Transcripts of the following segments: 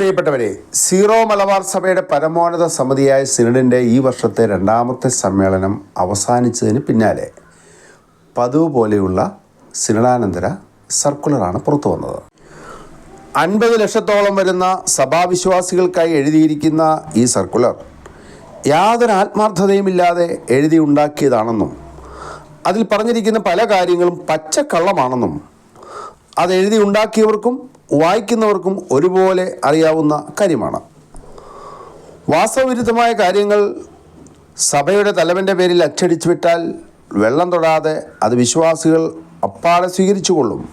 പ്രിയപ്പെട്ടവരെ സീറോ മലബാർ സഭയുടെ പരമോന്നത സമിതിയായ സിനഡിന്റെ ഈ വർഷത്തെ രണ്ടാമത്തെ സമ്മേളനം അവസാനിച്ചതിന് പിന്നാലെ പതിവ് പോലെയുള്ള സിനഡാനന്തര സർക്കുലറാണ് പുറത്തു വന്നത്. അൻപത് ലക്ഷത്തോളം വരുന്ന സഭാവിശ്വാസികൾക്കായി എഴുതിയിരിക്കുന്ന ഈ സർക്കുലർ യാതൊരു ആത്മാർത്ഥതയുമില്ലാതെ എഴുതി ഉണ്ടാക്കിയതാണെന്നും അതിൽ പറഞ്ഞിരിക്കുന്ന പല കാര്യങ്ങളും പച്ചക്കള്ളമാണെന്നും അത് ഉണ്ടാക്കിയവർക്കും വായിക്കുന്നവർക്കും ഒരുപോലെ അറിയാവുന്ന കാര്യമാണ്. വാസ്തവവിരുദ്ധമായ കാര്യങ്ങൾ സഭയുടെ തലവന്റെ പേരിൽ അച്ചടിച്ചു വിട്ടാൽ വെള്ളം തൊടാതെ അത് വിശ്വാസികൾ അപ്പാടെ സ്വീകരിച്ചു കൊള്ളും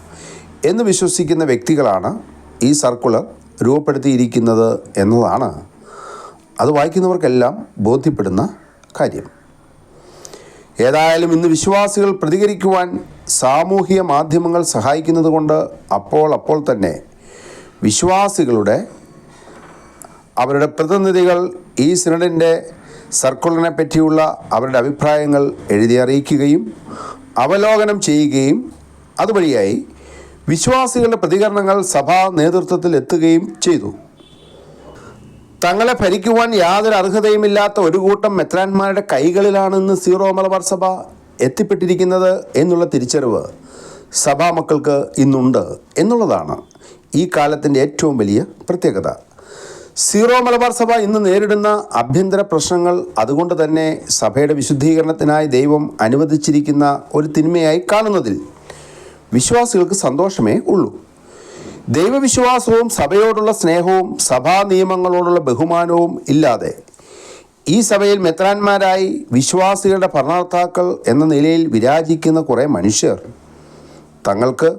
എന്ന് വിശ്വസിക്കുന്ന വ്യക്തികളാണ് ഈ സർക്കുലർ രൂപപ്പെടുത്തിയിരിക്കുന്നത് എന്നതാണ്. അത് വായിക്കുന്നവർക്കെല്ലാം ബോധ്യപ്പെടുന്ന കാര്യം. ഏതായാലും ഇന്ന് വിശ്വാസികൾ പ്രതികരിക്കുവാൻ സാമൂഹിക മാധ്യമങ്ങൾ സഹായിക്കുന്നത് കൊണ്ട് അപ്പോൾ അപ്പോൾ തന്നെ വിശ്വാസികളുടെ അവരുടെ പ്രതിനിധികൾ ഈ സിനഡിന്റെ സർക്കുലറിനെ പറ്റിയുള്ള അവരുടെ അഭിപ്രായങ്ങൾ എഴുതി അറിയിക്കുകയും അവലോകനം ചെയ്യുകയും അതുവഴിയായി വിശ്വാസികളുടെ പ്രതികരണങ്ങൾ സഭാ നേതൃത്വത്തിൽ എത്തുകയും ചെയ്തു. തങ്ങളെ ഭരിക്കുവാൻ യാതൊരു അർഹതയുമില്ലാത്ത ഒരു കൂട്ടം മെത്രാന്മാരുടെ കൈകളിലാണെന്ന് സീറോ മലബാർ സഭ എത്തിപ്പെട്ടിരിക്കുന്നത് എന്നുള്ള തിരിച്ചറിവ് സഭാ മക്കൾക്ക് ഇന്നുണ്ട് എന്നുള്ളതാണ് ഈ കാലത്തിന്റെ ഏറ്റവും വലിയ പ്രത്യേകത. സീറോ മലബാർ സഭ ഇന്ന് നേരിടുന്ന ആഭ്യന്തര പ്രശ്നങ്ങൾ അതുകൊണ്ട് തന്നെ സഭയുടെ വിശുദ്ധീകരണത്തിനായി ദൈവം അനുവദിച്ചിരിക്കുന്ന ഒരു തിന്മയായി കാണുന്നതിൽ വിശ്വാസികൾക്ക് സന്തോഷമേ ഉള്ളൂ. ദൈവവിശ്വാസവും സഭയോടുള്ള സ്നേഹവും സഭാ നിയമങ്ങളോടുള്ള ബഹുമാനവും ഇല്ലാതെ ഈ സഭയിൽ മെത്രാന്മാരായി വിശ്വാസികളുടെ ഭരണകർത്താക്കൾ എന്ന നിലയിൽ വിരാജിക്കുന്ന കുറേ മനുഷ്യർ. തങ്ങൾക്ക്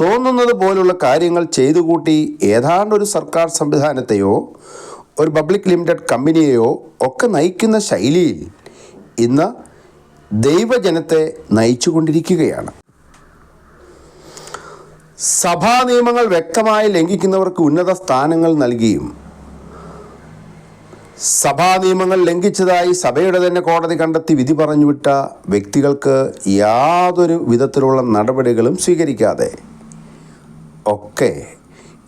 തോന്നുന്നത് പോലുള്ള കാര്യങ്ങൾ ചെയ്തു കൂട്ടി ഏതാണ്ട് ഒരു സർക്കാർ സംവിധാനത്തെയോ ഒരു പബ്ലിക് ലിമിറ്റഡ് കമ്പനിയെയോ ഒക്കെ നയിക്കുന്ന ശൈലിയിൽ ഇന്ന് ദൈവജനത്തെ നയിച്ചുകൊണ്ടിരിക്കുകയാണ് സഭാ നിയമങ്ങൾ വ്യക്തമായി ലംഘിക്കുന്നവർക്ക് ഉന്നത സ്ഥാനങ്ങൾ നൽകിയും സഭാ നിയമങ്ങൾ ലംഘിച്ചതായി സഭയുടെ തന്നെ കോടതി കണ്ടെത്തി വിധി പറഞ്ഞുവിട്ട വ്യക്തികൾക്ക് യാതൊരു വിധത്തിലുള്ള നടപടികളും സ്വീകരിക്കാതെ. ഒക്കെ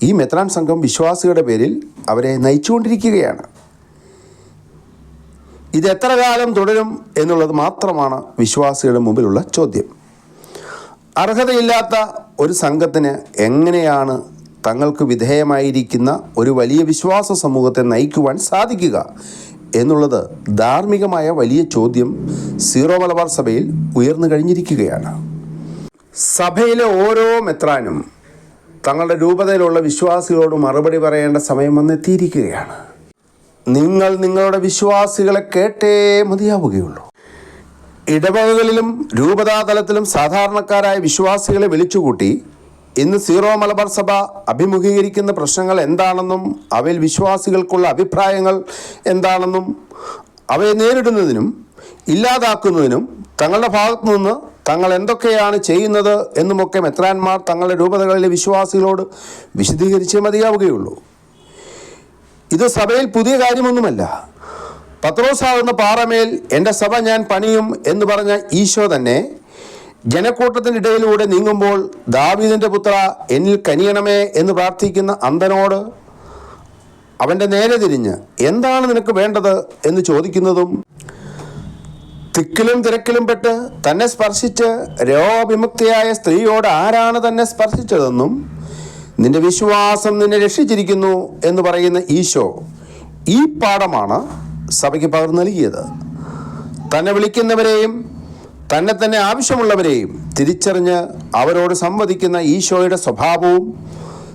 ഈ മെത്രാൻ സംഘം വിശ്വാസികളുടെ പേരിൽ അവരെ നയിച്ചുകൊണ്ടിരിക്കുകയാണ്. ഇത് എത്ര കാലം തുടരും എന്നുള്ളത് മാത്രമാണ് വിശ്വാസികളുടെ മുമ്പിലുള്ള ചോദ്യം. അർഹതയില്ലാത്ത ഒരു സംഘത്തിന് എങ്ങനെയാണ് തങ്ങൾക്ക് വിധേയമായിരിക്കുന്ന ഒരു വലിയ വിശ്വാസ സമൂഹത്തെ നയിക്കുവാൻ സാധിക്കുക എന്നുള്ളത് ധാർമ്മികമായ വലിയ ചോദ്യം സീറോ മലബാർ സഭയിൽ ഉയർന്നു കഴിഞ്ഞിരിക്കുകയാണ്. സഭയിലെ ഓരോ മെത്രാനും തങ്ങളുടെ രൂപതയിലുള്ള വിശ്വാസികളോട് മറുപടി പറയേണ്ട സമയം വന്നെത്തിയിരിക്കുകയാണ്. നിങ്ങൾ നിങ്ങളുടെ വിശ്വാസികളെ കേട്ടേ മതിയാവുകയുള്ളൂ. ഇടവകകളിലും രൂപതാതലത്തിലും സാധാരണക്കാരായ വിശ്വാസികളെ വിളിച്ചുകൂട്ടി ഇന്ന് സീറോ മലബാർ സഭ അഭിമുഖീകരിക്കുന്ന പ്രശ്നങ്ങൾ എന്താണെന്നും അവയിൽ വിശ്വാസികൾക്കുള്ള അഭിപ്രായങ്ങൾ എന്താണെന്നും അവയെ നേരിടുന്നതിനും ഇല്ലാതാക്കുന്നതിനും തങ്ങളുടെ ഭാഗത്തു നിന്ന് തങ്ങൾ എന്തൊക്കെയാണ് ചെയ്യുന്നത് എന്നുമൊക്കെ മെത്രാന്മാർ തങ്ങളുടെ രൂപതകളിലെ വിശ്വാസികളോട് വിശദീകരിച്ചേ മതിയാവുകയുള്ളൂ. ഇത് സഭയിൽ പുതിയ കാര്യമൊന്നുമല്ല. പത്രോസാകുന്ന പാറമേൽ എന്റെ സഭ ഞാൻ പണിയും എന്ന് പറഞ്ഞ ഈശോ തന്നെ ജനക്കൂട്ടത്തിന്റെ ഇടയിലൂടെ നീങ്ങുമ്പോൾ ദാവീദിന്റെ പുത്ര എന്നിൽ കനിയണമേ എന്ന് പ്രാർത്ഥിക്കുന്ന അന്തനോട് അവന്റെ നേരെ തിരിഞ്ഞ് എന്താണ് നിനക്ക് വേണ്ടത്? എന്ന് ചോദിക്കുന്നതും തിക്കിലും തിരക്കിലും പെട്ട് തന്നെ സ്പർശിച്ച് രോഗവിമുക്തിയായ സ്ത്രീയോട് ആരാണ് തന്നെ സ്പർശിച്ചതെന്നും നിന്റെ വിശ്വാസം നിന്നെ രക്ഷിച്ചിരിക്കുന്നു എന്ന് പറയുന്ന ഈശോ ഈ പാഠമാണ് സഭയ്ക്ക് പകർന്നു നൽകിയത്. തന്നെ വിളിക്കുന്നവരെയും തന്നെ തന്നെ ആവശ്യമുള്ളവരെയും തിരിച്ചറിഞ്ഞ് അവരോട് സംവദിക്കുന്ന ഈശോയുടെ സ്വഭാവവും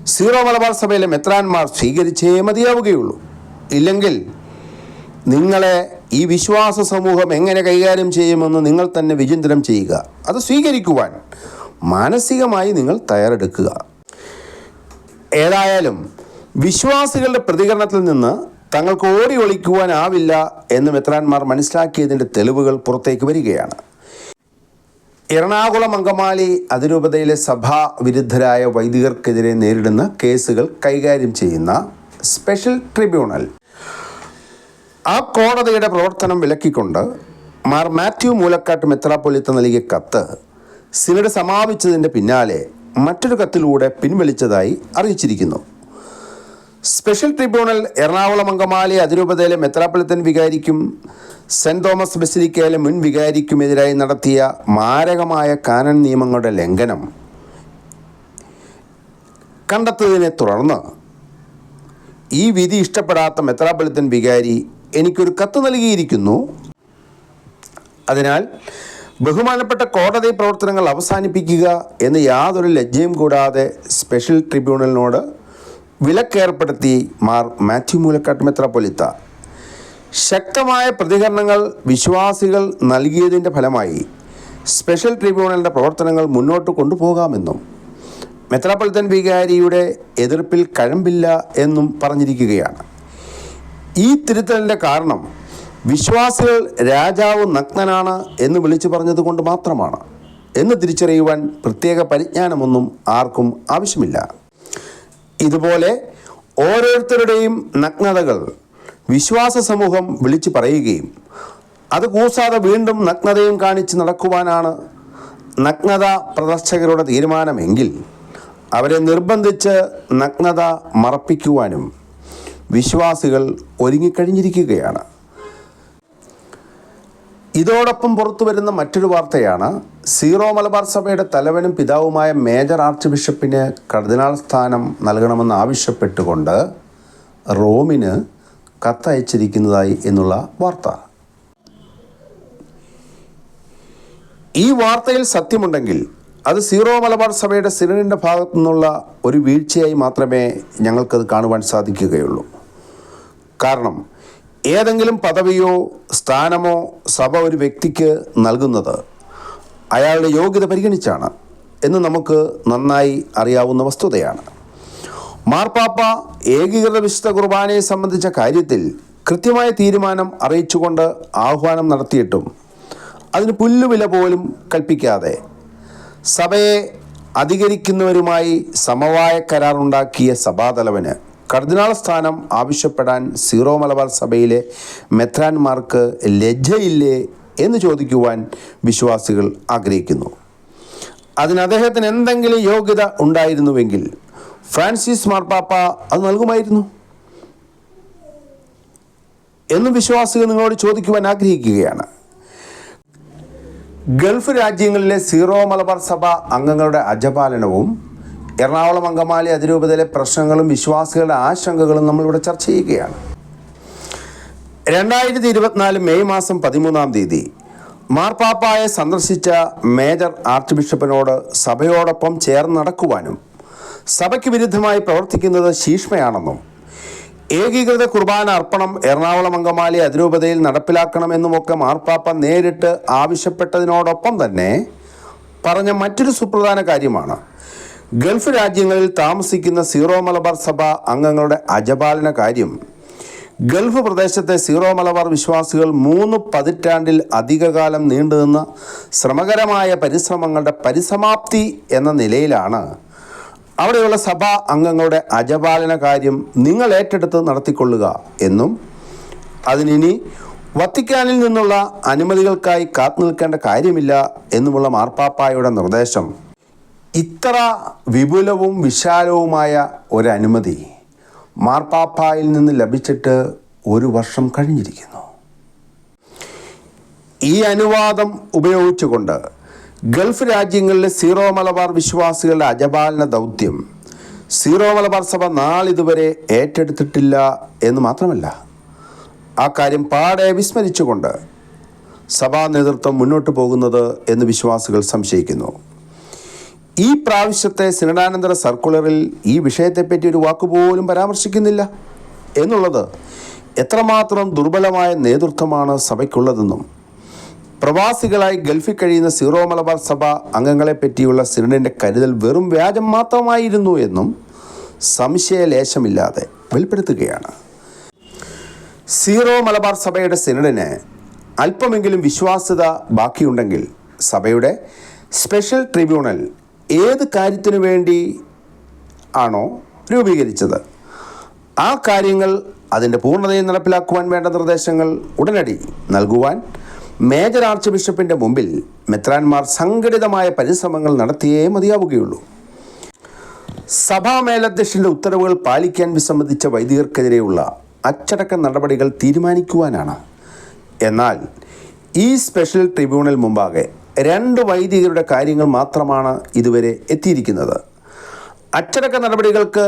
സീറോ മലബാർ സഭയിലെ മെത്രാന്മാർ സ്വീകരിച്ചേ മതിയാവുകയുള്ളൂ. ഇല്ലെങ്കിൽ നിങ്ങളെ ഈ വിശ്വാസ സമൂഹം എങ്ങനെ കൈകാര്യം ചെയ്യുമെന്ന് നിങ്ങൾ തന്നെ വിചിന്തനം ചെയ്യുക. അത് സ്വീകരിക്കുവാൻ മാനസികമായി നിങ്ങൾ തയ്യാറെടുക്കുക. ഏതായാലും വിശ്വാസികളുടെ പ്രതികരണത്തിൽ നിന്ന് തങ്ങൾക്ക് ഓടി ഒളിക്കുവാനാവില്ല എന്ന് മെത്രാന്മാർ മനസ്സിലാക്കിയതിന്റെ തെളിവുകൾ പുറത്തേക്ക് വരികയാണ്. എറണാകുളം അങ്കമാലി അതിരൂപതയിലെ സഭാ വിരുദ്ധരായ വൈദികർക്കെതിരെ നേരിടുന്ന കേസുകൾ കൈകാര്യം ചെയ്യുന്ന സ്പെഷ്യൽ ട്രിബ്യൂണൽ. ആ കോടതിയുടെ പ്രവർത്തനം വിലക്കിക്കൊണ്ട് മാർ മാത്യു മൂലക്കാട്ട് മെത്രാപ്പൊലിത്ത നൽകിയ കത്ത് സിനഡ് സമാപിച്ചതിന്റെ പിന്നാലെ മറ്റൊരു കത്തിലൂടെ പിൻവലിച്ചതായി അറിയിച്ചിരിക്കുന്നു. സ്പെഷ്യൽ ട്രിബ്യൂണൽ എറണാകുളം അങ്കമാലി അതിരൂപതയിലെ മെത്രാപ്പൊലിത്തൻ വികാരിക്കും സെന്റ് തോമസ് ബസിലിക്കയിലെ മുൻ വികാരിക്കുമെതിരായി നടത്തിയ മാരകമായ കാനൻ നിയമങ്ങളുടെ ലംഘനം കണ്ടെത്തതിനെ തുടർന്ന് ഈ വിധി ഇഷ്ടപ്പെടാത്ത മെത്രാപൊളിത്തൻ വികാരി എനിക്കൊരു കത്ത് നൽകിയിരിക്കുന്നു. അതിനാൽ ബഹുമാനപ്പെട്ട കോടതി പ്രവർത്തനങ്ങൾ അവസാനിപ്പിക്കുക എന്ന് യാതൊരു ലജ്ജയും കൂടാതെ സ്പെഷ്യൽ ട്രിബ്യൂണലിനോട് വിലക്കേർപ്പെടുത്തി മാർ മാത്യു മൂലക്കാട്ട് മെത്രാപ്പൊലിത്ത ശക്തമായ പ്രതികരണങ്ങൾ വിശ്വാസികൾ നൽകിയതിന്റെ ഫലമായി സ്പെഷ്യൽ ട്രിബ്യൂണലിന്റെ പ്രവർത്തനങ്ങൾ മുന്നോട്ട് കൊണ്ടുപോകാമെന്നും മെത്രാപ്പൊലിത്തൻ വികാരിയുടെ എതിർപ്പിൽ കഴമ്പില്ല എന്നും പറഞ്ഞിരിക്കുകയാണ്. ഈ തിരുത്തലിന്റെ കാരണം വിശ്വാസികൾ രാജാവ് നഗ്നനാണ് എന്ന് വിളിച്ചു പറഞ്ഞതുകൊണ്ട് മാത്രമാണ്. എന്ന് തിരിച്ചറിയുവാൻ പ്രത്യേക പരിജ്ഞാനമൊന്നും ആർക്കും ആവശ്യമില്ല. ഇതുപോലെ ഓരോരുത്തരുടെയും നഗ്നതകൾ വിശ്വാസ സമൂഹം വിളിച്ചു പറയുകയും അത് കൂസാതെ വീണ്ടും നഗ്നതയും കാണിച്ച് നടക്കുവാനാണ് നഗ്നത പ്രദർശകരുടെ തീരുമാനമെങ്കിൽ അവരെ നിർബന്ധിച്ച് നഗ്നത മറപ്പിക്കുവാനും വിശ്വാസികൾ ഒരുങ്ങിക്കഴിഞ്ഞിരിക്കുകയാണ്. ഇതോടൊപ്പം പുറത്തു വരുന്ന മറ്റൊരു വാർത്തയാണ് സീറോ മലബാർ സഭയുടെ തലവനും പിതാവുമായ മേജർ ആർച്ച് ബിഷപ്പിന് കർദിനാൾ സ്ഥാനം നൽകണമെന്ന് ആവശ്യപ്പെട്ടുകൊണ്ട് റോമിന് കത്തയച്ചിരിക്കുന്നതായി എന്നുള്ള വാർത്ത. ഈ വാർത്തയിൽ സത്യമുണ്ടെങ്കിൽ അത് സീറോ മലബാർ സഭയുടെ സിനഡിന്റെ ഭാഗത്തു നിന്നുള്ള ഒരു വീഴ്ചയായി മാത്രമേ ഞങ്ങൾക്കത് കാണുവാൻ സാധിക്കുകയുള്ളൂ. കാരണം ഏതെങ്കിലും പദവിയോ സ്ഥാനമോ സഭ ഒരു വ്യക്തിക്ക് നൽകുന്നത് അയാളുടെ യോഗ്യത പരിഗണിച്ചാണ് എന്ന് നമുക്ക് നന്നായി അറിയാവുന്ന വസ്തുതയാണ്. മാർപ്പാപ്പ ഏകീകൃത വിശുദ്ധ കുർബാനയെ സംബന്ധിച്ച കാര്യത്തിൽ കൃത്യമായ തീരുമാനം അറിയിച്ചുകൊണ്ട് ആഹ്വാനം നടത്തിയിട്ടും അതിന് പുല്ലുവില പോലും കൽപ്പിക്കാതെ സഭയെ അധികരിക്കുന്നവരുമായി സമവായ കരാറുണ്ടാക്കിയ സഭാതലവന് കർദിനാൾ സ്ഥാനം ആവശ്യപ്പെടാൻ സീറോ മലബാർ സഭയിലെ മെത്രാൻമാർക്ക് ലജ്ജയില്ലേ എന്ന് ചോദിക്കുവാൻ വിശ്വാസികൾ ആഗ്രഹിക്കുന്നു. അതിന് അദ്ദേഹത്തിന് എന്തെങ്കിലും യോഗ്യത ഉണ്ടായിരുന്നുവെങ്കിൽ ഫ്രാൻസിസ് മാർപ്പാപ്പ അത് നൽകുമായിരുന്നു. എന്നും വിശ്വാസികൾ നിങ്ങളോട് ചോദിക്കുവാൻ ആഗ്രഹിക്കുകയാണ്. ഗൾഫ് രാജ്യങ്ങളിലെ സീറോ മലബാർ സഭ അംഗങ്ങളുടെ അജപാലനവും എറണാകുളം അങ്കമാലി അതിരൂപതയിലെ പ്രശ്നങ്ങളും വിശ്വാസികളുടെ ആശങ്കകളും നമ്മളിവിടെ ചർച്ച ചെയ്യുകയാണ്. രണ്ടായിരത്തി ഇരുപത്തിനാല് മെയ് മാസം പതിമൂന്നാം തീയതി മാർപ്പാപ്പായെ സന്ദർശിച്ച മേജർ ആർച്ച് ബിഷപ്പിനോട് സഭയോടൊപ്പം ചേർന്ന് നടക്കുവാനും സഭയ്ക്ക് വിരുദ്ധമായി പ്രവർത്തിക്കുന്നത് ശീഷ്മയാണെന്നും ഏകീകൃത കുർബാന അർപ്പണം എറണാകുളം അങ്കമാലി അതിരൂപതയിൽ നടപ്പിലാക്കണമെന്നുമൊക്കെ മാർപ്പാപ്പ നേരിട്ട് ആവശ്യപ്പെട്ടതിനോടൊപ്പം തന്നെ പറഞ്ഞ മറ്റൊരു സുപ്രധാന കാര്യമാണ്. ഗൾഫ് രാജ്യങ്ങളിൽ താമസിക്കുന്ന സീറോ മലബാർ സഭ അംഗങ്ങളുടെ അജപാലന കാര്യം. ഗൾഫ് പ്രദേശത്തെ സീറോ മലബാർ വിശ്വാസികൾ മൂന്ന് പതിറ്റാണ്ടിൽ അധികകാലം നീണ്ടുനിന്ന ശ്രമകരമായ പരിശ്രമങ്ങളുടെ പരിസമാപ്തി എന്ന നിലയിലാണ് അവിടെയുള്ള സഭാ അംഗങ്ങളുടെ അജപാലന കാര്യം നിങ്ങൾ ഏറ്റെടുത്ത് നടത്തിക്കൊള്ളുക എന്നും അതിനി വത്തിക്കാനിൽ നിന്നുള്ള അനുമതികൾക്കായി കാത്തു നിൽക്കേണ്ട കാര്യമില്ല എന്നുമുള്ള മാർപ്പാപ്പായുടെ നിർദ്ദേശം. ഇത്ര വിപുലവും വിശാലവുമായ ഒരനുമതി മാർപ്പാപ്പായിൽ നിന്ന് ലഭിച്ചിട്ട് ഒരു വർഷം കഴിഞ്ഞിരിക്കുന്നു. ഈ അനുവാദം ഉപയോഗിച്ചുകൊണ്ട് ഗൾഫ് രാജ്യങ്ങളിലെ സീറോ മലബാർ വിശ്വാസികളുടെ അജപാലന ദൗത്യം. സീറോ മലബാർ സഭ നാളിതുവരെ ഏറ്റെടുത്തിട്ടില്ല എന്ന് മാത്രമല്ല ആ കാര്യം പാടെ വിസ്മരിച്ചുകൊണ്ട് സഭാ നേതൃത്വം മുന്നോട്ട് പോകുന്നത് എന്ന് വിശ്വാസികൾ സംശയിക്കുന്നു. ഈ പ്രാവശ്യത്തെ സിനഡാനന്തര സർക്കുലറിൽ ഈ വിഷയത്തെപ്പറ്റി ഒരു വാക്കുപോലും പരാമർശിക്കുന്നില്ല എന്നുള്ളത് എത്രമാത്രം ദുർബലമായ നേതൃത്വമാണ് സഭയ്ക്കുള്ളതെന്നും പ്രവാസികളായി ഗൾഫിൽ കഴിയുന്ന സീറോ മലബാർ സഭ അംഗങ്ങളെ പറ്റിയുള്ള സിനഡിന്റെ കരുതൽ വെറും വ്യാജം മാത്രമായിരുന്നു എന്നും സംശയലേശമില്ലാതെ വെളിപ്പെടുത്തുകയാണ്. സീറോ മലബാർ സഭയുടെ സിനഡിന് അല്പമെങ്കിലും വിശ്വാസ്യത ബാക്കിയുണ്ടെങ്കിൽ സഭയുടെ സ്പെഷ്യൽ ട്രിബ്യൂണൽ ഏത് കാര്യത്തിനു വേണ്ടി ആണോ രൂപീകരിച്ചത്? ആ കാര്യങ്ങൾ അതിന്റെ പൂർണതയിൽ നടപ്പിലാക്കുവാൻ വേണ്ട നിർദ്ദേശങ്ങൾ ഉടനടി നൽകുവാൻ മേജർ ആർച്ച് ബിഷപ്പിന്റെ മുമ്പിൽ മെത്രാന്മാർ സംഘടിതമായ പരിശ്രമങ്ങൾ നടത്തിയേ മതിയാവുകയുള്ളൂ. സഭാ മേലധ്യക്ഷന്റെ ഉത്തരവുകൾ പാലിക്കാൻ വിസമ്മതിച്ച വൈദികർക്കെതിരെയുള്ള അച്ചടക്ക നടപടികൾ തീരുമാനിക്കുവാനാണ്. എന്നാൽ ഈ സ്പെഷ്യൽ ട്രിബ്യൂണൽ മുമ്പാകെ രണ്ട് വൈദികരുടെ കാര്യങ്ങൾ മാത്രമാണ് ഇതുവരെ എത്തിയിരിക്കുന്നത്. അച്ചടക്ക നടപടികൾക്ക്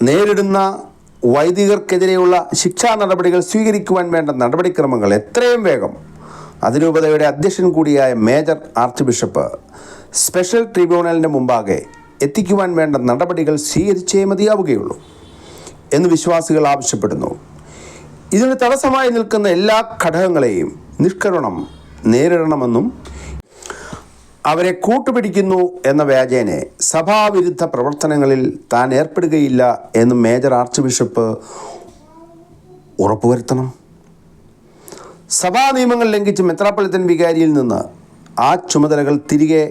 നേരിടുന്ന വൈദികർക്കെതിരെയുള്ള ശിക്ഷാ നടപടികൾ സ്വീകരിക്കുവാൻ വേണ്ട നടപടിക്രമങ്ങൾ എത്രയും വേഗം. അതിരൂപതയുടെ അധ്യക്ഷൻ കൂടിയായ മേജർ ആർച്ച് ബിഷപ്പ് സ്പെഷ്യൽ ട്രിബ്യൂണലിന് മുമ്പാകെ എത്തിക്കുവാൻ വേണ്ട നടപടികൾ സ്വീകരിച്ചേ മതിയാവുകയുള്ളൂ എന്ന് വിശ്വാസികൾ ആവശ്യപ്പെടുന്നു. ഇതിന് തടസ്സമായി നിൽക്കുന്ന എല്ലാ ഘടകങ്ങളെയും നിഷ്കരണം നേരിടണമെന്നും അവരെ കൂട്ടുപിടിക്കുന്നു എന്ന വ്യാജേനെ സഭാവിരുദ്ധ പ്രവർത്തനങ്ങളിൽ താൻ ഏർപ്പെടുകയില്ല എന്ന് മേജർ ആർച്ച് ബിഷപ്പ് ഉറപ്പുവരുത്തണം. സഭാ നിയമങ്ങൾ ലംഘിച്ച് മെത്രാപ്പൊളിത്തൻ വികാരിയിൽ നിന്ന് ആ ചുമതലകൾ തിരികെ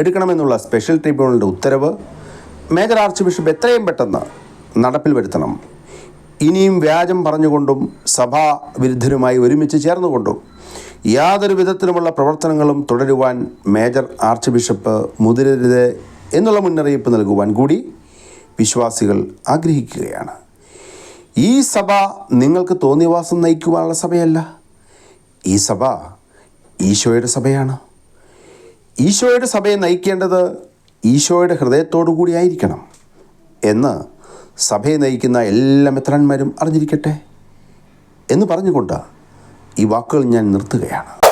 എടുക്കണമെന്നുള്ള സ്പെഷ്യൽ ട്രിബ്യൂണലിന്റെ ഉത്തരവ് മേജർ ആർച്ച് ബിഷപ്പ് എത്രയും പെട്ടെന്ന് നടപ്പിൽ വരുത്തണം. ഇനിയും വ്യാജം പറഞ്ഞുകൊണ്ടും സഭാ വിരുദ്ധരുമായി ഒരുമിച്ച് ചേർന്നുകൊണ്ടും യാതൊരു വിധത്തിലുമുള്ള പ്രവർത്തനങ്ങളും തുടരുവാൻ മേജർ ആർച്ച് ബിഷപ്പ് മുതിരരുത് എന്നുള്ള മുന്നറിയിപ്പ് നൽകുവാൻ കൂടി വിശ്വാസികൾ ആഗ്രഹിക്കുകയാണ്. ഈ സഭ നിങ്ങൾക്ക് തോന്നിവാസം നയിക്കുവാനുള്ള സഭയല്ല. ഈ സഭ ഈശോയുടെ സഭയാണ്. ഈശോയുടെ സഭയെ നയിക്കേണ്ടത് ഈശോയുടെ ഹൃദയത്തോടു കൂടി ആയിരിക്കണം എന്ന് സഭയെ നയിക്കുന്ന എല്ലാ മെത്രാന്മാരും അറിഞ്ഞിരിക്കട്ടെ എന്ന് പറഞ്ഞുകൊണ്ട് ഈ വാക്കുകൾ ഞാൻ നിർത്തുകയാണ്.